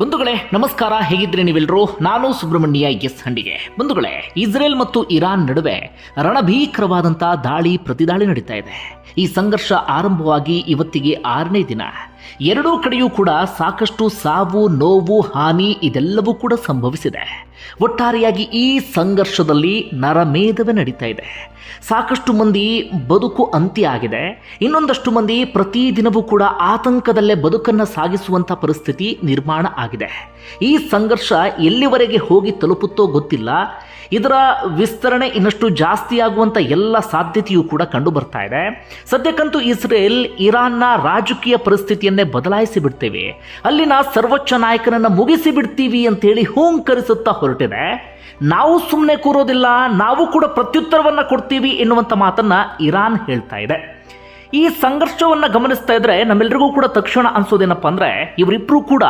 ಬಂಧುಗಳೇ, ನಮಸ್ಕಾರ ಹೇಗಿದ್ರೆ ನೀವೆಲ್ಲರೂ ನಾನು ಸುಬ್ರಹ್ಮಣ್ಯ ಎಸ್ ಹಂಡಿಗೆ. ಬಂಧುಗಳೇ, ಇಸ್ರೇಲ್ ಮತ್ತು ಇರಾನ್ ನಡುವೆ ರಣಭೀಕರವಾದಂತಹ ದಾಳಿ ಪ್ರತಿದಾಳಿ ನಡೀತಾ ಇದೆ. ಈ ಸಂಘರ್ಷ ಆರಂಭವಾಗಿ ಇವತ್ತಿಗೆ ಆರನೇ ದಿನ. ಎರಡೂ ಕಡೆಯೂ ಕೂಡ ಸಾಕಷ್ಟು ಸಾವು, ನೋವು, ಹಾನಿ ಇದೆಲ್ಲವೂ ಕೂಡ ಸಂಭವಿಸಿದೆ. ಒಟ್ಟಾರೆಯಾಗಿ ಈ ಸಂಘರ್ಷದಲ್ಲಿ ನರಮೇಧವೇ ನಡೀತಾ ಇದೆ. ಸಾಕಷ್ಟು ಮಂದಿ ಬದುಕು ಅಂತ್ಯ ಆಗಿದೆ. ಇನ್ನೊಂದಷ್ಟು ಮಂದಿ ಪ್ರತಿದಿನವೂ ಕೂಡ ಆತಂಕದಲ್ಲೇ ಬದುಕನ್ನು ಸಾಗಿಸುವಂಥ ಪರಿಸ್ಥಿತಿ ನಿರ್ಮಾಣ ಆಗಿದೆ. ಈ ಸಂಘರ್ಷ ಎಲ್ಲಿವರೆಗೆ ಹೋಗಿ ತಲುಪುತ್ತೋ ಗೊತ್ತಿಲ್ಲ. ಇದರ ವಿಸ್ತರಣೆ ಇನ್ನಷ್ಟು ಜಾಸ್ತಿ ಆಗುವಂಥ ಎಲ್ಲ ಸಾಧ್ಯತೆಯೂ ಕೂಡ ಕಂಡು ಬರ್ತಾ ಇದೆ. ಸದ್ಯಕ್ಕಂತೂ ಇಸ್ರೇಲ್ ಇರಾನ್ನ ರಾಜಕೀಯ ಪರಿಸ್ಥಿತಿಯನ್ನೇ ಬದಲಾಯಿಸಿ ಬಿಡ್ತೇವೆ. ಅಲ್ಲಿನ ಸರ್ವೋಚ್ಚ ನಾಯಕನನ್ನು ಮುಗಿಸಿ ಬಿಡ್ತೀವಿ ಅಂತೇಳಿ ಹೂಂಕರಿಸುತ್ತಾ ಹೊರಟಿದೆ ನಾವು ಸುಮ್ಮನೆ ಕೂರೋದಿಲ್ಲ, ನಾವು ಕೂಡ ಪ್ರತ್ಯುತ್ತರವನ್ನು ಕೊಡ್ತೀವಿ ಎನ್ನುವಂಥ ಮಾತನ್ನ ಇರಾನ್ ಹೇಳ್ತಾ ಇದೆ. ಈ ಸಂಘರ್ಷವನ್ನು ಗಮನಿಸ್ತಾ ಇದ್ರೆ ನಮ್ಮೆಲ್ಲರಿಗೂ ಕೂಡ ತಕ್ಷಣ ಅನ್ಸೋದೇನಪ್ಪ ಅಂದ್ರೆ, ಇವರಿಬ್ರು ಕೂಡ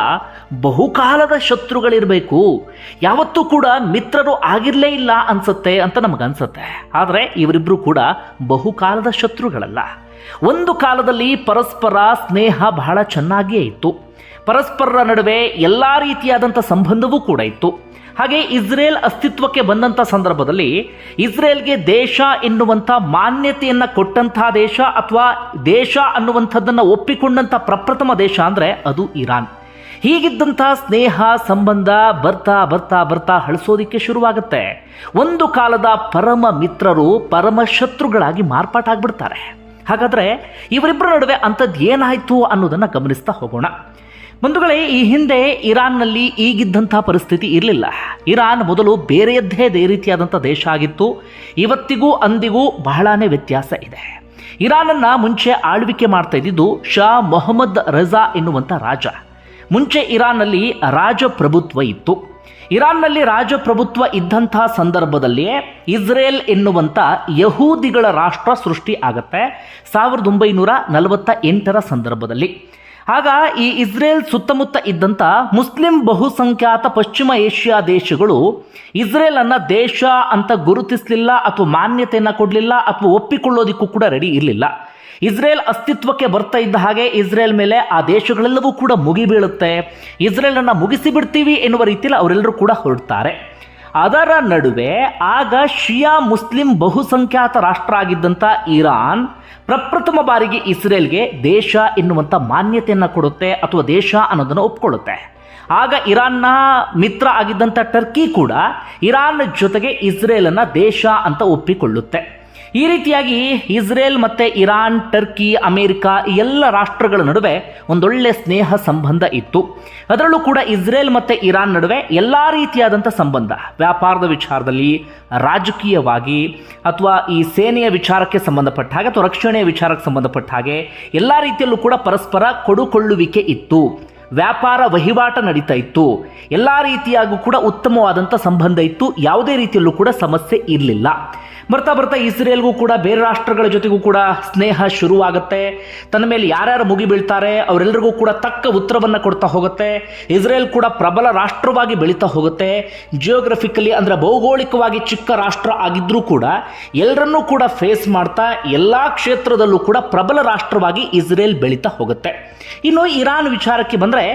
ಬಹುಕಾಲದ ಶತ್ರುಗಳಿರಬೇಕು. ಯಾವತ್ತೂ ಕೂಡ ಮಿತ್ರರು ಆಗಿರಲೇ ಇಲ್ಲ ಅನ್ಸುತ್ತೆ ಅಂತ ನಮಗನ್ಸುತ್ತೆ ಆದರೆ ಇವರಿಬ್ಬರು ಕೂಡ ಬಹುಕಾಲದ ಶತ್ರುಗಳಲ್ಲ. ಒಂದು ಕಾಲದಲ್ಲಿ ಪರಸ್ಪರ ಸ್ನೇಹ ಬಹಳ ಚೆನ್ನಾಗಿಯೇ ಇತ್ತು. ಪರಸ್ಪರರ ನಡುವೆ ಎಲ್ಲ ರೀತಿಯಾದಂಥ ಸಂಬಂಧವೂ ಕೂಡ ಇತ್ತು. ಹಾಗೆ ಇಸ್ರೇಲ್ ಅಸ್ತಿತ್ವಕ್ಕೆ ಬಂದಂಥ ಸಂದರ್ಭದಲ್ಲಿ ಇಸ್ರೇಲ್ಗೆ ದೇಶ ಎನ್ನುವಂಥ ಮಾನ್ಯತೆಯನ್ನು ಕೊಟ್ಟಂತಹ ದೇಶ ಅಥವಾ ದೇಶ ಅನ್ನುವಂಥದ್ದನ್ನು ಒಪ್ಪಿಕೊಂಡಂಥ ಪ್ರಪ್ರಥಮ ದೇಶ ಅಂದರೆ ಅದು ಇರಾನ್. ಹೀಗಿದ್ದಂಥ ಸ್ನೇಹ, ಸಂಬಂಧ ಬರ್ತಾ ಬರ್ತಾ ಬರ್ತಾ ಹಳಿಸೋದಿಕ್ಕೆ ಶುರುವಾಗುತ್ತೆ. ಒಂದು ಕಾಲದ ಪರಮ ಮಿತ್ರರು, ಪರಮ ಶತ್ರುಗಳಾಗಿ ಮಾರ್ಪಾಟಾಗ್ಬಿಡ್ತಾರೆ. ಹಾಗಾದರೆ ಇವರಿಬ್ಬರ ನಡುವೆ ಅಂಥದ್ದು ಏನಾಯಿತು ಅನ್ನೋದನ್ನು ಗಮನಿಸ್ತಾ ಹೋಗೋಣ. ಬಂಧುಗಳೇ, ಈ ಹಿಂದೆ ಇರಾನ್ನಲ್ಲಿ ಈಗಿದ್ದಂಥ ಪರಿಸ್ಥಿತಿ ಇರಲಿಲ್ಲ. ಇರಾನ್ ಮೊದಲು ಬೇರೆಯದ್ದೇ ದೇ ರೀತಿಯಾದಂಥ ದೇಶ ಆಗಿತ್ತು. ಇವತ್ತಿಗೂ ಅಂದಿಗೂ ಬಹಳಾನೇ ವ್ಯತ್ಯಾಸ ಇದೆ. ಇರಾನನ್ನು ಮುಂಚೆ ಆಳ್ವಿಕೆ ಮಾಡ್ತಾ ಇದ್ದಿದ್ದು ಶಾ ಮೊಹಮ್ಮದ್ ರಜಾ ಎನ್ನುವಂಥ ರಾಜ. ಮುಂಚೆ ಇರಾನ್ನಲ್ಲಿ ರಾಜಪ್ರಭುತ್ವ ಇತ್ತು. ಇರಾನ್ನಲ್ಲಿ ರಾಜಪ್ರಭುತ್ವ ಇದ್ದಂಥ ಸಂದರ್ಭದಲ್ಲಿಯೇ ಇಸ್ರೇಲ್ ಎನ್ನುವಂಥ ಯಹೂದಿಗಳ ರಾಷ್ಟ್ರ ಸೃಷ್ಟಿ ಆಗತ್ತೆ. ಸಾವಿರದ ಒಂಬೈನೂರ ನಲವತ್ತ ಎಂಟರ ಸಂದರ್ಭದಲ್ಲಿ. ಆಗ ಈ ಇಸ್ರೇಲ್ ಸುತ್ತಮುತ್ತ ಇದ್ದಂಥ ಮುಸ್ಲಿಂ ಬಹುಸಂಖ್ಯಾತ ಪಶ್ಚಿಮ ಏಷ್ಯಾ ದೇಶಗಳು ಇಸ್ರೇಲ್ ಅನ್ನ ದೇಶ ಅಂತ ಗುರುತಿಸಲಿಲ್ಲ ಅಥವಾ ಮಾನ್ಯತೆಯನ್ನು ಕೊಡಲಿಲ್ಲ ಅಥವಾ ಒಪ್ಪಿಕೊಳ್ಳೋದಿಕ್ಕೂ ಕೂಡ ರೆಡಿ ಇರಲಿಲ್ಲ. ಇಸ್ರೇಲ್ ಅಸ್ತಿತ್ವಕ್ಕೆ ಬರ್ತಾ ಇದ್ದ ಹಾಗೆ ಇಸ್ರೇಲ್ ಮೇಲೆ ಆ ದೇಶಗಳೆಲ್ಲವೂ ಕೂಡ ಮುಗಿಬೀಳುತ್ತೆ. ಇಸ್ರೇಲನ್ನು ಮುಗಿಸಿಬಿಡ್ತೀವಿ ಎನ್ನುವ ರೀತಿಯಲ್ಲಿ ಅವರೆಲ್ಲರೂ ಕೂಡ ಹೊರಡ್ತಾರೆ. ಅದರ ನಡುವೆ ಆಗ ಶಿಯಾ ಮುಸ್ಲಿಂ ಬಹುಸಂಖ್ಯಾತ ರಾಷ್ಟ್ರ ಆಗಿದ್ದಂಥ ಇರಾನ್ ಪ್ರಪ್ರಥಮ ಬಾರಿಗೆ ಇಸ್ರೇಲ್ಗೆ ದೇಶ ಎನ್ನುವಂಥ ಮಾನ್ಯತೆಯನ್ನು ಕೊಡುತ್ತೆ ಅಥವಾ ದೇಶ ಅನ್ನೋದನ್ನು ಒಪ್ಕೊಳ್ಳುತ್ತೆ. ಆಗ ಇರಾನ್ನ ಮಿತ್ರ ಆಗಿದ್ದಂಥ ಟರ್ಕಿ ಕೂಡ ಇರಾನ್ ಜೊತೆಗೆ ಇಸ್ರೇಲನ್ನು ದೇಶ ಅಂತ ಒಪ್ಪಿಕೊಳ್ಳುತ್ತೆ. ಈ ರೀತಿಯಾಗಿ ಇಸ್ರೇಲ್ ಮತ್ತು ಇರಾನ್, ಟರ್ಕಿ, ಅಮೇರಿಕಾ ಈ ಎಲ್ಲ ರಾಷ್ಟ್ರಗಳ ನಡುವೆ ಒಂದೊಳ್ಳೆ ಸ್ನೇಹ ಸಂಬಂಧ ಇತ್ತು. ಅದರಲ್ಲೂ ಕೂಡ ಇಸ್ರೇಲ್ ಮತ್ತು ಇರಾನ್ ನಡುವೆ ಎಲ್ಲ ರೀತಿಯಾದಂಥ ಸಂಬಂಧ, ವ್ಯಾಪಾರದ ವಿಚಾರದಲ್ಲಿ, ರಾಜಕೀಯವಾಗಿ ಅಥವಾ ಈ ಸೇನೆಯ ವಿಚಾರಕ್ಕೆ ಸಂಬಂಧಪಟ್ಟ ಹಾಗೆ ಅಥವಾ ರಕ್ಷಣೆಯ ವಿಚಾರಕ್ಕೆ ಸಂಬಂಧಪಟ್ಟ ಹಾಗೆ ಎಲ್ಲ ರೀತಿಯಲ್ಲೂ ಕೂಡ ಪರಸ್ಪರ ಕೊಡುಕೊಳ್ಳುವಿಕೆ ಇತ್ತು. ವ್ಯಾಪಾರ ವಹಿವಾಟ ನಡೀತಾ ಇತ್ತು. ಎಲ್ಲ ರೀತಿಯಾಗೂ ಕೂಡ ಉತ್ತಮವಾದಂಥ ಸಂಬಂಧ ಇತ್ತು. ಯಾವುದೇ ರೀತಿಯಲ್ಲೂ ಕೂಡ ಸಮಸ್ಯೆ ಇರಲಿಲ್ಲ. ಬರ್ತಾ ಬರ್ತಾ ಇಸ್ರೇಲ್ಗೂ ಕೂಡ ಬೇರೆ ರಾಷ್ಟ್ರಗಳ ಜೊತೆಗೂ ಕೂಡ ಸ್ನೇಹ ಶುರುವಾಗುತ್ತೆ. ತನ್ನ ಮೇಲೆ ಯಾರ್ಯಾರು ಮುಗಿ ಬೀಳ್ತಾರೆ, ಅವರೆಲ್ಲರಿಗೂ ಕೂಡ ತಕ್ಕ ಉತ್ತರವನ್ನು ಕೊಡ್ತಾ ಹೋಗುತ್ತೆ. ಇಸ್ರೇಲ್ ಕೂಡ ಪ್ರಬಲ ರಾಷ್ಟ್ರವಾಗಿ ಬೆಳೀತಾ ಹೋಗುತ್ತೆ. ಜಿಯೋಗ್ರಫಿಕಲಿ ಅಂದರೆ ಭೌಗೋಳಿಕವಾಗಿ ಚಿಕ್ಕ ರಾಷ್ಟ್ರ ಆಗಿದ್ರೂ ಕೂಡ ಎಲ್ಲರನ್ನೂ ಕೂಡ ಫೇಸ್ ಮಾಡ್ತಾ ಎಲ್ಲ ಕ್ಷೇತ್ರದಲ್ಲೂ ಕೂಡ ಪ್ರಬಲ ರಾಷ್ಟ್ರವಾಗಿ ಇಸ್ರೇಲ್ ಬೆಳೀತಾ ಹೋಗುತ್ತೆ. ಇನ್ನು ಇರಾನ್ ವಿಚಾರಕ್ಕೆ ಬಂದರೆ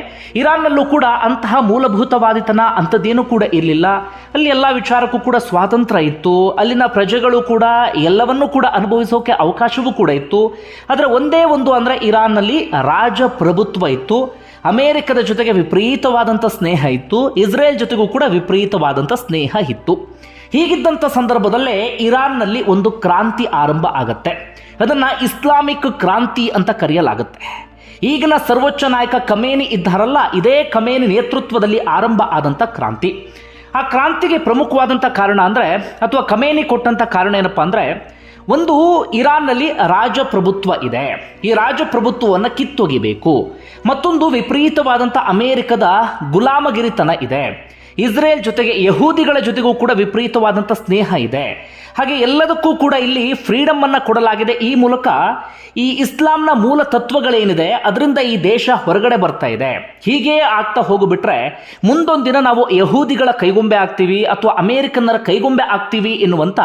ಇರಾನ್ನಲ್ಲೂ ಕೂಡ ಅಂತಹ ಮೂಲಭೂತವಾದಿತನ ಅಂಥದ್ದೇನೂ ಕೂಡ ಇರಲಿಲ್ಲ. ಅಲ್ಲಿ ಎಲ್ಲ ವಿಚಾರಕ್ಕೂ ಕೂಡ ಸ್ವಾತಂತ್ರ್ಯ ಇತ್ತು. ಅಲ್ಲಿನ ಪ್ರಜೆಗಳು ಕೂಡ ಎಲ್ಲವನ್ನೂ ಕೂಡ ಅನುಭವಿಸೋಕೆ ಅವಕಾಶವೂ ಕೂಡ ಇತ್ತು. ಆದರೆ ಒಂದೇ ಒಂದು ಅಂದರೆ ಇರಾನ್ನಲ್ಲಿ ರಾಜಪ್ರಭುತ್ವ ಇತ್ತು. ಅಮೇರಿಕದ ಜೊತೆಗೆ ವಿಪರೀತವಾದಂಥ ಸ್ನೇಹ ಇತ್ತು. ಇಸ್ರೇಲ್ ಜೊತೆಗೂ ಕೂಡ ವಿಪರೀತವಾದಂಥ ಸ್ನೇಹ ಇತ್ತು. ಹೀಗಿದ್ದಂಥ ಸಂದರ್ಭದಲ್ಲೇ ಇರಾನ್ನಲ್ಲಿ ಒಂದು ಕ್ರಾಂತಿ ಆರಂಭ ಆಗುತ್ತೆ. ಅದನ್ನು ಇಸ್ಲಾಮಿಕ್ ಕ್ರಾಂತಿ ಅಂತ ಕರೆಯಲಾಗುತ್ತೆ. ಈಗಿನ ಸರ್ವೋಚ್ಚ ನಾಯಕ ಕಮೇನಿ ಇದ್ದಾರಲ್ಲ, ಇದೇ ಕಮೇನಿ ನೇತೃತ್ವದಲ್ಲಿ ಆರಂಭ ಆದಂಥ ಕ್ರಾಂತಿ. ಆ ಕ್ರಾಂತಿಗೆ ಪ್ರಮುಖವಾದಂಥ ಕಾರಣ ಅಂದರೆ ಅಥವಾ ಕಮೇನಿ ಕೊಟ್ಟಂಥ ಕಾರಣ ಏನಪ್ಪ ಅಂದರೆ ಒಂದು ಇರಾನ್ನಲ್ಲಿ ರಾಜಪ್ರಭುತ್ವ ಇದೆ. ಈ ರಾಜಪ್ರಭುತ್ವವನ್ನು ಕಿತ್ತೊಗಿಬೇಕು. ಮತ್ತೊಂದು ವಿಪರೀತವಾದಂಥ ಅಮೇರಿಕದ ಗುಲಾಮಗಿರಿತನ ಇದೆ. ಇಸ್ರೇಲ್ ಜೊತೆಗೆ ಯಹೂದಿಗಳ ಜೊತೆಗೂ ಕೂಡ ವಿಪರೀತವಾದಂಥ ಸ್ನೇಹ ಇದೆ. ಹಾಗೆ ಎಲ್ಲದಕ್ಕೂ ಕೂಡ ಇಲ್ಲಿ ಫ್ರೀಡಮ್ ಅನ್ನು ಕೊಡಲಾಗಿದೆ. ಈ ಮೂಲಕ ಈ ಇಸ್ಲಾಂನ ಮೂಲ ತತ್ವಗಳೇನಿದೆ, ಅದರಿಂದ ಈ ದೇಶ ಹೊರಗಡೆ ಬರ್ತಾ ಇದೆ. ಹೀಗೆ ಆಗ್ತಾ ಹೋಗಿಬಿಟ್ರೆ ಮುಂದೊಂದು ದಿನ ನಾವು ಯಹೂದಿಗಳ ಕೈಗೊಂಬೆ ಆಗ್ತೀವಿ ಅಥವಾ ಅಮೇರಿಕನ್ನರ ಕೈಗೊಂಬೆ ಆಗ್ತೀವಿ ಎನ್ನುವಂಥ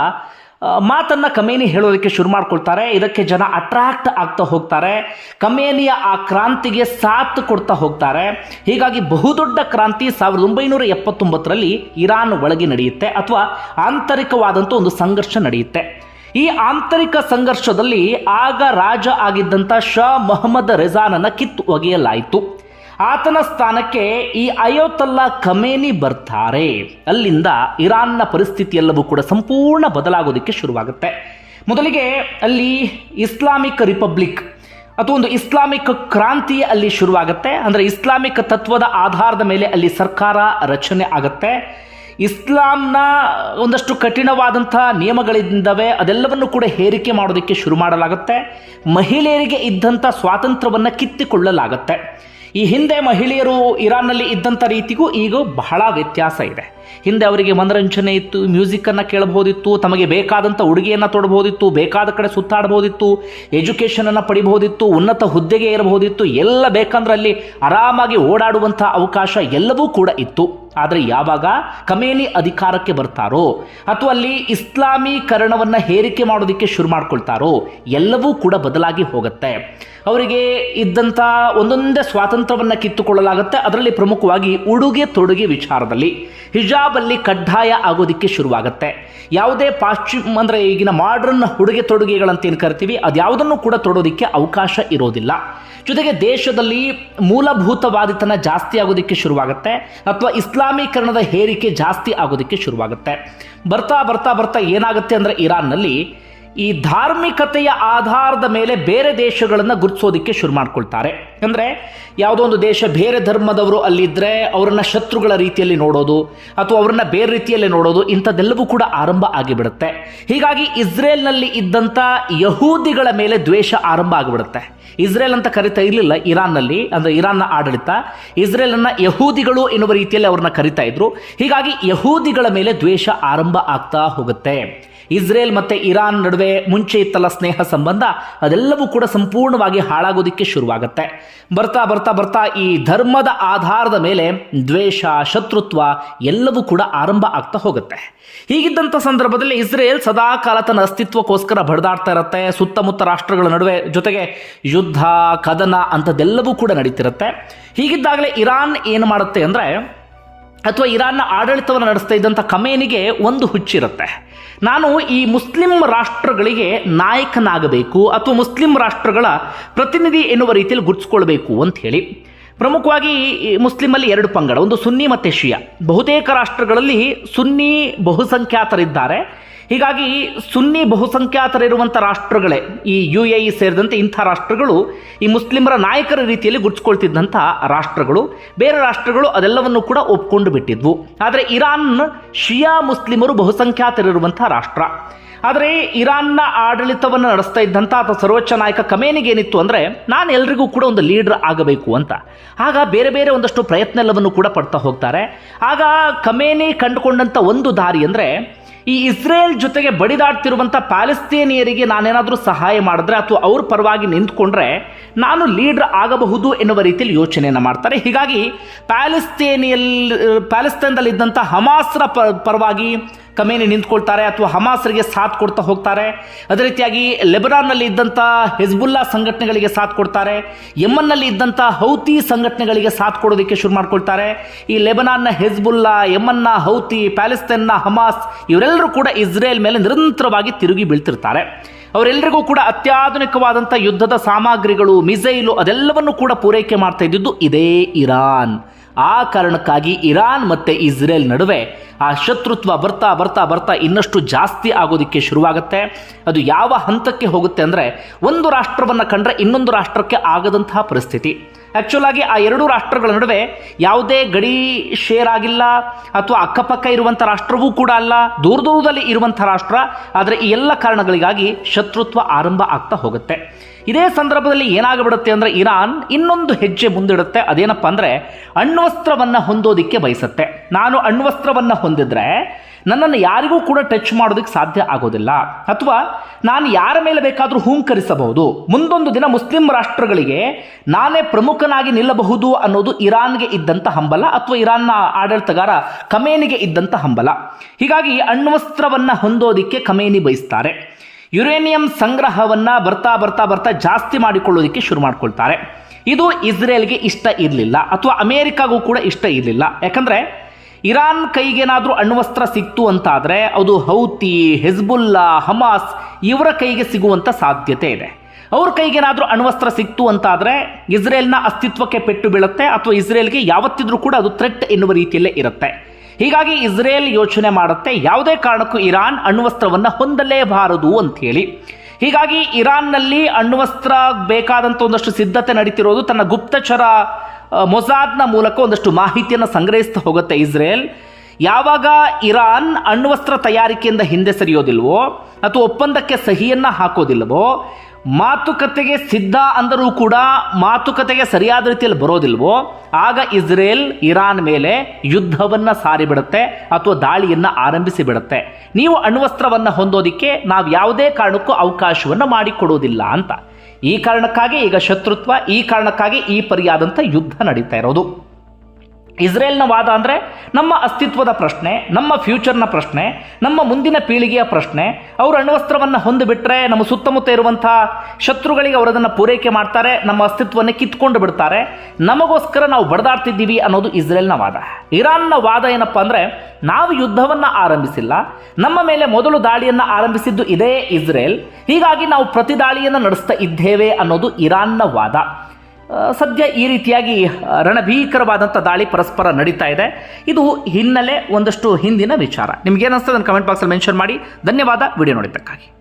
ಮಾತನ್ನ ಕಮೇನಿ ಹೇಳೋದಕ್ಕೆ ಶುರು ಮಾಡ್ಕೊಳ್ತಾರೆ. ಇದಕ್ಕೆ ಜನ ಅಟ್ರಾಕ್ಟ್ ಆಗ್ತಾ ಹೋಗ್ತಾರೆ. ಕಮೇನಿಯ ಆ ಕ್ರಾಂತಿಗೆ ಸಾಥ್ ಕೊಡ್ತಾ ಹೋಗ್ತಾರೆ. ಹೀಗಾಗಿ ಬಹುದೊಡ್ಡ ಕ್ರಾಂತಿ ಸಾವಿರದ ಒಂಬೈನೂರ ಎಪ್ಪತ್ತೊಂಬತ್ತರಲ್ಲಿ ಇರಾನ್ ಒಳಗೆ ನಡೆಯುತ್ತೆ ಅಥವಾ ಆಂತರಿಕವಾದಂಥ ಒಂದು ಸಂಘರ್ಷ ನಡೆಯುತ್ತೆ. ಈ ಆಂತರಿಕ ಸಂಘರ್ಷದಲ್ಲಿ ಆಗ ರಾಜ ಆಗಿದ್ದಂಥ ಶಾ ಮೊಹಮ್ಮದ್ ರೆಜಾನನ್ನು ಕಿತ್ತು ಒಗೆಯಲಾಯಿತು. ಆತನ ಸ್ಥಾನಕ್ಕೆ ಈ ಅಯೋತಲ್ಲಾ ಕಮೇನಿ ಬರ್ತಾರೆ. ಅಲ್ಲಿಂದ ಇರಾನ್ನ ಪರಿಸ್ಥಿತಿ ಎಲ್ಲವೂ ಕೂಡ ಸಂಪೂರ್ಣ ಬದಲಾಗೋದಕ್ಕೆ ಶುರುವಾಗುತ್ತೆ. ಮೊದಲಿಗೆ ಅಲ್ಲಿ ಇಸ್ಲಾಮಿಕ್ ರಿಪಬ್ಲಿಕ್ ಅಥವಾ ಒಂದು ಇಸ್ಲಾಮಿಕ್ ಕ್ರಾಂತಿ ಅಲ್ಲಿ ಶುರುವಾಗುತ್ತೆ. ಅಂದರೆ ಇಸ್ಲಾಮಿಕ್ ತತ್ವದ ಆಧಾರದ ಮೇಲೆ ಅಲ್ಲಿ ಸರ್ಕಾರ ರಚನೆ ಆಗುತ್ತೆ. ಇಸ್ಲಾಂನ ಒಂದಷ್ಟು ಕಠಿಣವಾದಂಥ ನಿಯಮಗಳಿದ್ದಾವೆ ಅದೆಲ್ಲವನ್ನು ಕೂಡ ಹೇರಿಕೆ ಮಾಡೋದಕ್ಕೆ ಶುರು ಮಾಡಲಾಗುತ್ತೆ. ಮಹಿಳೆಯರಿಗೆ ಇದ್ದಂಥ ಸ್ವಾತಂತ್ರ್ಯವನ್ನು ಕಿತ್ತಿಕೊಳ್ಳಲಾಗುತ್ತೆ. ಈ ಹಿಂದೆ ಮಹಿಳೆಯರು ಇರಾನ್ನಲ್ಲಿ ಇದ್ದಂಥ ರೀತಿಗೂ ಈಗ ಬಹಳ ವ್ಯತ್ಯಾಸ ಇದೆ. ಹಿಂದೆ ಅವರಿಗೆ ಮನರಂಜನೆ ಇತ್ತು ಮ್ಯೂಸಿಕ್ಕನ್ನು ಕೇಳಬಹುದಿತ್ತು, ತಮಗೆ ಬೇಕಾದಂಥ ಉಡುಗೆಯನ್ನು ತೊಡಬಹುದಿತ್ತು, ಬೇಕಾದ ಕಡೆ ಸುತ್ತಾಡಬಹುದಿತ್ತು ಎಜುಕೇಷನನ್ನು ಪಡಿಬಹುದಿತ್ತು, ಉನ್ನತ ಹುದ್ದೆಗೆ ಇರಬಹುದಿತ್ತು ಎಲ್ಲ ಬೇಕಂದ್ರೆ ಅಲ್ಲಿ ಆರಾಮಾಗಿ ಓಡಾಡುವಂಥ ಅವಕಾಶ ಎಲ್ಲವೂ ಕೂಡ ಇತ್ತು. ಆದರೆ ಯಾವಾಗ? ಕಮೇನಿ ಅಧಿಕಾರಕ್ಕೆ ಬರ್ತಾರೋ? ಅಥವಾ ಅಲ್ಲಿ ಇಸ್ಲಾಮೀಕರಣವನ್ನು ಹೇರಿಕೆ ಮಾಡೋದಕ್ಕೆ ಶುರು ಮಾಡ್ಕೊಳ್ತಾರೋ? ಎಲ್ಲವೂ ಕೂಡ ಬದಲಾಗಿ ಹೋಗುತ್ತೆ. ಅವರಿಗೆ ಇದ್ದಂಥ ಒಂದೊಂದೇ ಸ್ವಾತಂತ್ರ್ಯವನ್ನು ಕಿತ್ತುಕೊಳ್ಳಲಾಗುತ್ತೆ. ಅದರಲ್ಲಿ ಪ್ರಮುಖವಾಗಿ ಉಡುಗೆ ತೊಡುಗೆ ವಿಚಾರದಲ್ಲಿ. ಹಿಜಾಬಲ್ಲಿ ಕಡ್ಡಾಯ ಆಗೋದಕ್ಕೆ ಶುರುವಾಗುತ್ತೆ. ಯಾವುದೇ ಪಾಶ್ಚಿಮ ಅಂದರೆ ಈಗಿನ ಮಾಡ್ರನ್ ಉಡುಗೆ ತೊಡುಗೆಗಳಂತ ಏನು ಕರಿತೀವಿ ಅದ್ಯಾವುದನ್ನು ಕೂಡ ತೊಡೋದಕ್ಕೆ ಅವಕಾಶ ಇರೋದಿಲ್ಲ. ಜೊತೆಗೆ ದೇಶದಲ್ಲಿ ಮೂಲಭೂತವಾದಿತನ ಜಾಸ್ತಿ ಆಗೋದಕ್ಕೆ ಶುರುವಾಗುತ್ತೆ, ಅಥವಾ ಇಸ್ಲಾಮೀಕರಣದ ಹೇರಿಕೆ ಜಾಸ್ತಿ ಆಗೋದಕ್ಕೆ ಶುರುವಾಗುತ್ತೆ. ಬರ್ತಾ ಬರ್ತಾ ಬರ್ತಾ ಏನಾಗುತ್ತೆ ಅಂದರೆ ಇರಾನ್ನಲ್ಲಿ ಈ ಧಾರ್ಮಿಕತೆಯ ಆಧಾರದ ಮೇಲೆ ಬೇರೆ ದೇಶಗಳನ್ನು ಗುರುತಿಸೋದಕ್ಕೆ ಶುರು ಮಾಡ್ಕೊಳ್ತಾರೆ. ಅಂದರೆ ಯಾವುದೋ ಒಂದು ದೇಶ ಬೇರೆ ಧರ್ಮದವರು ಅಲ್ಲಿದ್ದರೆ ಅವರನ್ನ ಶತ್ರುಗಳ ರೀತಿಯಲ್ಲಿ ನೋಡೋದು, ಅಥವಾ ಅವರನ್ನ ಬೇರೆ ರೀತಿಯಲ್ಲಿ ನೋಡೋದು, ಇಂಥದ್ದೆಲ್ಲವೂ ಕೂಡ ಆರಂಭ ಆಗಿಬಿಡುತ್ತೆ. ಹೀಗಾಗಿ ಇಸ್ರೇಲ್ನಲ್ಲಿ ಇದ್ದಂಥ ಯಹೂದಿಗಳ ಮೇಲೆ ದ್ವೇಷ ಆರಂಭ ಆಗಿಬಿಡುತ್ತೆ. ಇಸ್ರೇಲ್ ಅಂತ ಕರಿತಾ ಇರಲಿಲ್ಲ, ಇರಾನ್ನಲ್ಲಿ, ಅಂದರೆ ಇರಾನ್ನ ಆಡಳಿತ. ಇಸ್ರೇಲನ್ನು ಯಹೂದಿಗಳು ಎನ್ನುವ ರೀತಿಯಲ್ಲಿ ಅವ್ರನ್ನ ಕರಿತಾ ಇದ್ರು. ಹೀಗಾಗಿ ಯಹೂದಿಗಳ ಮೇಲೆ ದ್ವೇಷ ಆರಂಭ ಆಗ್ತಾ ಹೋಗುತ್ತೆ. ಇಸ್ರೇಲ್ ಮತ್ತೆ ಇರಾನ್ ನಡುವೆ ಮುಂಚೆ ಇತ್ತಲ್ಲ ಸ್ನೇಹ ಸಂಬಂಧ, ಅದೆಲ್ಲವೂ ಕೂಡ ಸಂಪೂರ್ಣವಾಗಿ ಹಾಳಾಗೋದಕ್ಕೆ ಶುರುವಾಗುತ್ತೆ. ಬರ್ತಾ ಬರ್ತಾ ಬರ್ತಾ ಈ ಧರ್ಮದ ಆಧಾರದ ಮೇಲೆ ದ್ವೇಷ, ಶತ್ರುತ್ವ ಎಲ್ಲವೂ ಕೂಡ ಆರಂಭ ಆಗ್ತಾ ಹೋಗುತ್ತೆ. ಹೀಗಿದ್ದಂಥ ಸಂದರ್ಭದಲ್ಲಿ ಇಸ್ರೇಲ್ ಸದಾ ಕಾಲ ತನ್ನ ಅಸ್ತಿತ್ವಕ್ಕೋಸ್ಕರ ಬಡದಾಡ್ತಾ ಇರುತ್ತೆ. ಸುತ್ತಮುತ್ತ ರಾಷ್ಟ್ರಗಳ ನಡುವೆ ಜೊತೆಗೆ ಯುದ್ಧ, ಕದನ ಅಂಥದ್ದೆಲ್ಲವೂ ಕೂಡ ನಡೀತಿರುತ್ತೆ. ಹೀಗಿದ್ದಾಗಲೇ ಇರಾನ್ ಏನು ಮಾಡುತ್ತೆ ಅಂದರೆ ಅಥವಾ ಇರಾನ್ನ ಆಡಳಿತವನ್ನು ನಡೆಸ್ತಾ ಇದ್ದಂಥ ಕಮೇನಿಗೆ ಒಂದು ಹುಚ್ಚಿರುತ್ತೆ. ನಾನು ಈ ಮುಸ್ಲಿಂ ರಾಷ್ಟ್ರಗಳಿಗೆ ನಾಯಕನಾಗಬೇಕು ಅಥವಾ ಮುಸ್ಲಿಂ ರಾಷ್ಟ್ರಗಳ ಪ್ರತಿನಿಧಿ ಎನ್ನುವ ರೀತಿಯಲ್ಲಿ ಗುರುತಿಸ್ಕೊಳ್ಬೇಕು ಅಂತ ಹೇಳಿ. ಪ್ರಮುಖವಾಗಿ ಮುಸ್ಲಿಮಲ್ಲಿ ಎರಡು ಪಂಗಡ, ಒಂದು ಸುನ್ನಿ ಮತ್ತು ಶಿಯಾ. ಬಹುತೇಕ ರಾಷ್ಟ್ರಗಳಲ್ಲಿ ಸುನ್ನಿ ಬಹುಸಂಖ್ಯಾತರಿದ್ದಾರೆ. ಹೀಗಾಗಿ ಸುನ್ನಿ ಬಹುಸಂಖ್ಯಾತರಿರುವಂಥ ರಾಷ್ಟ್ರಗಳೇ, ಈ ಯು ಎ ಇ ಸೇರಿದಂತೆ ಇಂಥ ರಾಷ್ಟ್ರಗಳು, ಈ ಮುಸ್ಲಿಮರ ನಾಯಕರ ರೀತಿಯಲ್ಲಿ ಗುಡ್ಸ್ಕೊಳ್ತಿದ್ದಂಥ ರಾಷ್ಟ್ರಗಳು, ಬೇರೆ ರಾಷ್ಟ್ರಗಳು ಅದೆಲ್ಲವನ್ನು ಕೂಡ ಒಪ್ಕೊಂಡು ಬಿಟ್ಟಿದ್ವು. ಆದರೆ ಇರಾನ್ ಶಿಯಾ ಮುಸ್ಲಿಮರು ಬಹುಸಂಖ್ಯಾತರಿರುವಂಥ ರಾಷ್ಟ್ರ. ಆದರೆ ಇರಾನ್ನ ಆಡಳಿತವನ್ನು ನಡೆಸ್ತಾ ಇದ್ದಂಥ ಅಥವಾ ಸರ್ವೋಚ್ಚ ನಾಯಕ ಕಮೇನಿಗೆ ಏನಿತ್ತು ಅಂದರೆ, ನಾನು ಎಲ್ರಿಗೂ ಕೂಡ ಒಂದು ಲೀಡರ್ ಆಗಬೇಕು ಅಂತ. ಆಗ ಬೇರೆ ಬೇರೆ ಒಂದಷ್ಟು ಪ್ರಯತ್ನ ಎಲ್ಲವನ್ನು ಕೂಡ ಪಡ್ತಾ ಹೋಗ್ತಾರೆ. ಆಗ ಕಮೇನಿ ಕಂಡುಕೊಂಡಂಥ ಒಂದು ದಾರಿ ಅಂದರೆ ಈ ಇಸ್ರೇಲ್ ಜೊತೆಗೆ ಬಡಿದಾಡ್ತಿರುವಂಥ ಪ್ಯಾಲೆಸ್ತೇನಿಯರಿಗೆ ನಾನೇನಾದರೂ ಸಹಾಯ ಮಾಡಿದ್ರೆ ಅಥವಾ ಅವ್ರ ಪರವಾಗಿ ನಿಂತ್ಕೊಂಡ್ರೆ ನಾನು ಲೀಡರ್ ಆಗಬಹುದು ಎನ್ನುವ ರೀತಿಯಲ್ಲಿ ಯೋಚನೆಯನ್ನು ಮಾಡ್ತಾರೆ. ಹೀಗಾಗಿ ಪ್ಯಾಲೆಸ್ತೇನಿಯಲ್ ಪ್ಯಾಲೆಸ್ತೇನ್ದಲ್ಲಿದ್ದಂಥ ಹಮಾಸ್ರ ಪರವಾಗಿ ಕಮೇನಿ ನಿಂತ್ಕೊಳ್ತಾರೆ ಅಥವಾ ಹಮಾಸರಿಗೆ ಸಾಥ್ ಕೊಡ್ತಾ ಹೋಗ್ತಾರೆ. ಅದೇ ರೀತಿಯಾಗಿ ಲೆಬನಾನ್ನಲ್ಲಿ ಇದ್ದಂಥ ಹೆಜ್ಬುಲ್ಲಾ ಸಂಘಟನೆಗಳಿಗೆ ಸಾಥ್ ಕೊಡ್ತಾರೆ. ಯಮನ್ನಲ್ಲಿ ಇದ್ದಂಥ ಹೌತಿ ಸಂಘಟನೆಗಳಿಗೆ ಸಾಥ್ ಕೊಡೋದಕ್ಕೆ ಶುರು ಮಾಡ್ಕೊಳ್ತಾರೆ. ಈ ಲೆಬನಾನ್ನ ಹೆಜ್ಬುಲ್ಲಾ, ಯಮನ್ನ, ಹೌತಿ, ಪ್ಯಾಲೆಸ್ತೈನ್ನ, ಹಮಾಸ್ ಇವರೆಲ್ಲರೂ ಕೂಡ ಇಸ್ರೇಲ್ ಮೇಲೆ ನಿರಂತರವಾಗಿ ತಿರುಗಿ ಬೀಳ್ತಿರ್ತಾರೆ. ಅವರೆಲ್ಲರಿಗೂ ಕೂಡ ಅತ್ಯಾಧುನಿಕವಾದಂಥ ಯುದ್ಧದ ಸಾಮಗ್ರಿಗಳು, ಮಿಸೈಲು ಅದೆಲ್ಲವನ್ನು ಕೂಡ ಪೂರೈಕೆ ಮಾಡ್ತಾ ಇದ್ದಿದ್ದು ಇದೇ ಇರಾನ್. ಆ ಕಾರಣಕ್ಕಾಗಿ ಇರಾನ್ ಮತ್ತು ಇಸ್ರೇಲ್ ನಡುವೆ ಆ ಶತ್ರುತ್ವ ಬರ್ತಾ ಬರ್ತಾ ಬರ್ತಾ ಇನ್ನಷ್ಟು ಜಾಸ್ತಿ ಆಗೋದಕ್ಕೆ ಶುರುವಾಗುತ್ತೆ. ಅದು ಯಾವ ಹಂತಕ್ಕೆ ಹೋಗುತ್ತೆ ಅಂದರೆ ಒಂದು ರಾಷ್ಟ್ರವನ್ನು ಕಂಡ್ರೆ ಇನ್ನೊಂದು ರಾಷ್ಟ್ರಕ್ಕೆ ಆಗದಂತಹ ಪರಿಸ್ಥಿತಿ. ಆ್ಯಕ್ಚುಲ್ ಆಗಿ ಆ ಎರಡು ರಾಷ್ಟ್ರಗಳ ನಡುವೆ ಯಾವುದೇ ಗಡಿ ಶೇರ್ ಆಗಿಲ್ಲ, ಅಥವಾ ಅಕ್ಕಪಕ್ಕ ಇರುವಂಥ ರಾಷ್ಟ್ರವೂ ಕೂಡ ಅಲ್ಲ ದೂರ ದೂರದಲ್ಲಿ ಇರುವಂಥ ರಾಷ್ಟ್ರ, ಆದರೆ ಈ ಎಲ್ಲ ಕಾರಣಗಳಿಗಾಗಿ ಶತ್ರುತ್ವ ಆರಂಭ ಆಗ್ತಾ ಹೋಗುತ್ತೆ. ಇದೇ ಸಂದರ್ಭದಲ್ಲಿ ಏನಾಗ್ಬಿಡುತ್ತೆ ಅಂದರೆ ಇರಾನ್ ಇನ್ನೊಂದು ಹೆಜ್ಜೆ ಮುಂದಿಡುತ್ತೆ. ಅದೇನಪ್ಪ ಅಂದರೆ ಅಣ್ವಸ್ತ್ರವನ್ನು ಹೊಂದೋದಿಕ್ಕೆ ಬಯಸುತ್ತೆ. ನಾನು ಅಣ್ವಸ್ತ್ರವನ್ನು ಹೊಂದಿದ್ರೆ ನನ್ನನ್ನು ಯಾರಿಗೂ ಕೂಡ ಟಚ್ ಮಾಡೋದಕ್ಕೆ ಸಾಧ್ಯ ಆಗೋದಿಲ್ಲ. ಅಥವಾ ನಾನು ಯಾರ ಮೇಲೆ ಬೇಕಾದರೂ ಹೂಂಕರಿಸಬಹುದು. ಮುಂದೊಂದು ದಿನ ಮುಸ್ಲಿಂ ರಾಷ್ಟ್ರಗಳಿಗೆ ನಾನೇ ಪ್ರಮುಖನಾಗಿ ನಿಲ್ಲಬಹುದು ಅನ್ನೋದು ಇರಾನ್ಗೆ ಇದ್ದಂಥ ಹಂಬಲ, ಅಥವಾ ಇರಾನ್ನ ಆಡಳಿತಗಾರ ಕಮೇನಿಗೆ ಇದ್ದಂಥ ಹಂಬಲ. ಹೀಗಾಗಿ ಅಣ್ವಸ್ತ್ರವನ್ನು ಹೊಂದೋದಿಕ್ಕೆ ಕಮೇನಿ ಬಯಸ್ತಾರೆ. ಯುರೇನಿಯಂ ಸಂಗ್ರಹವನ್ನು ಬರ್ತಾ ಬರ್ತಾ ಬರ್ತಾ ಜಾಸ್ತಿ ಮಾಡಿಕೊಳ್ಳೋದಕ್ಕೆ ಶುರು ಮಾಡ್ಕೊಳ್ತಾರೆ. ಇದು ಇಸ್ರೇಲ್ಗೆ ಇಷ್ಟ ಇರಲಿಲ್ಲ, ಅಥವಾ ಅಮೇರಿಕಾಗೂ ಕೂಡ ಇಷ್ಟ ಇರಲಿಲ್ಲ. ಯಾಕಂದರೆ ಇರಾನ್ ಕೈಗೇನಾದರೂ ಅಣ್ವಸ್ತ್ರ ಸಿಕ್ತು ಅಂತಾದರೆ ಅದು ಹೌತಿ, ಹೆಜ್ಬುಲ್ಲಾ, ಹಮಾಸ್ ಇವರ ಕೈಗೆ ಸಿಗುವಂಥ ಸಾಧ್ಯತೆ ಇದೆ. ಅವ್ರ ಕೈಗೇನಾದರೂ ಅಣ್ವಸ್ತ್ರ ಸಿಕ್ತು ಅಂತಾದರೆ ಇಸ್ರೇಲ್ನ ಅಸ್ತಿತ್ವಕ್ಕೆ ಪೆಟ್ಟು ಬೀಳುತ್ತೆ, ಅಥವಾ ಇಸ್ರೇಲ್ಗೆ ಯಾವತ್ತಿದ್ರೂ ಕೂಡ ಅದು ಥ್ರೆಟ್ ಎನ್ನುವ ರೀತಿಯಲ್ಲೇ ಇರುತ್ತೆ. ಹೀಗಾಗಿ ಇಸ್ರೇಲ್ ಯೋಚನೆ ಮಾಡುತ್ತೆ, ಯಾವುದೇ ಕಾರಣಕ್ಕೂ ಇರಾನ್ ಅಣ್ವಸ್ತ್ರವನ್ನು ಹೊಂದಲೇಬಾರದು ಅಂಥೇಳಿ. ಹೀಗಾಗಿ ಇರಾನ್ನಲ್ಲಿ ಅಣ್ವಸ್ತ್ರ ಬೇಕಾದಂಥ ಒಂದಷ್ಟು ಸಿದ್ಧತೆ ನಡೀತಿರೋದು ತನ್ನ ಗುಪ್ತಚರ ಮೊಸಾದ್ನ ಮೂಲಕ ಒಂದಷ್ಟು ಮಾಹಿತಿಯನ್ನು ಸಂಗ್ರಹಿಸ್ತಾ ಹೋಗುತ್ತೆ ಇಸ್ರೇಲ್. ಯಾವಾಗ ಇರಾನ್ ಅಣ್ವಸ್ತ್ರ ತಯಾರಿಕೆಯಿಂದ ಹಿಂದೆ ಸರಿಯೋದಿಲ್ವೋ, ಅಥವಾ ಒಪ್ಪಂದಕ್ಕೆ ಸಹಿಯನ್ನು ಹಾಕೋದಿಲ್ವೋ ಮಾತುಕತೆಗೆ ಸಿದ್ಧ ಅಂದರೂ ಕೂಡ ಮಾತುಕತೆಗೆ ಸರಿಯಾದ ರೀತಿಯಲ್ಲಿ ಬರೋದಿಲ್ವೋ, ಆಗ ಇಸ್ರೇಲ್ ಇರಾನ್ ಮೇಲೆ ಯುದ್ಧವನ್ನ ಸಾರಿಬಿಡುತ್ತೆ ಅಥವಾ ದಾಳಿಯನ್ನ ಆರಂಭಿಸಿ ಬಿಡುತ್ತೆ ನೀವು ಅಣ್ವಸ್ತ್ರವನ್ನು ಹೊಂದೋದಿಕ್ಕೆ ನಾವು ಯಾವುದೇ ಕಾರಣಕ್ಕೂ ಅವಕಾಶವನ್ನು ಮಾಡಿಕೊಡೋದಿಲ್ಲ ಅಂತ. ಈ ಕಾರಣಕ್ಕಾಗಿ ಈಗ ಶತ್ರುತ್ವ, ಈ ಕಾರಣಕ್ಕಾಗಿ ಈ ಪರಿಯಾದಂಥ ಯುದ್ಧ ನಡೀತಾ ಇರೋದು. ಇಸ್ರೇಲ್ನ ವಾದ ಅಂದರೆ ನಮ್ಮ ಅಸ್ತಿತ್ವದ ಪ್ರಶ್ನೆ, ನಮ್ಮ ಫ್ಯೂಚರ್ನ ಪ್ರಶ್ನೆ, ನಮ್ಮ ಮುಂದಿನ ಪೀಳಿಗೆಯ ಪ್ರಶ್ನೆ. ಅವರು ಅಣ್ವಸ್ತ್ರವನ್ನು ಹೊಂದಿಬಿಟ್ರೆ ನಮ್ಮ ಸುತ್ತಮುತ್ತ ಇರುವಂಥ ಶತ್ರುಗಳಿಗೆ ಅವರು ಅದನ್ನು ಪೂರೈಕೆ ಮಾಡ್ತಾರೆ, ನಮ್ಮ ಅಸ್ತಿತ್ವವನ್ನು ಕಿತ್ಕೊಂಡು ಬಿಡ್ತಾರೆ. ನಮಗೋಸ್ಕರ ನಾವು ಬಡದಾಡ್ತಿದ್ದೀವಿ ಅನ್ನೋದು ಇಸ್ರೇಲ್ನ ವಾದ. ಇರಾನ್ನ ವಾದ ಏನಪ್ಪ ಅಂದರೆ, ನಾವು ಯುದ್ಧವನ್ನು ಆರಂಭಿಸಿಲ್ಲ, ನಮ್ಮ ಮೇಲೆ ಮೊದಲು ದಾಳಿಯನ್ನು ಆರಂಭಿಸಿದ್ದು ಇದೇ ಇಸ್ರೇಲ್. ಹೀಗಾಗಿ ನಾವು ಪ್ರತಿ ದಾಳಿಯನ್ನು ನಡೆಸ್ತಾ ಇದ್ದೇವೆ ಅನ್ನೋದು ಇರಾನ್ನ ವಾದ. ಸದ್ಯ ಈ ರೀತಿಯಾಗಿ ರಣಭೀಕರವಾದಂಥ ದಾಳಿ ಪರಸ್ಪರ ನಡೀತಾ ಇದೆ. ಇದು ಹಿನ್ನೆಲೆ ಒಂದಷ್ಟು ಹಿಂದಿನ ವಿಚಾರ. ನಿಮಗೇನಿಸ್ತದೆ ನನ್ನ ಕಮೆಂಟ್ ಬಾಕ್ಸಲ್ಲಿ ಮೆನ್ಷನ್ ಮಾಡಿ. ಧನ್ಯವಾದ. ವಿಡಿಯೋ ನೋಡಿದ್ದಕ್ಕಾಗಿ.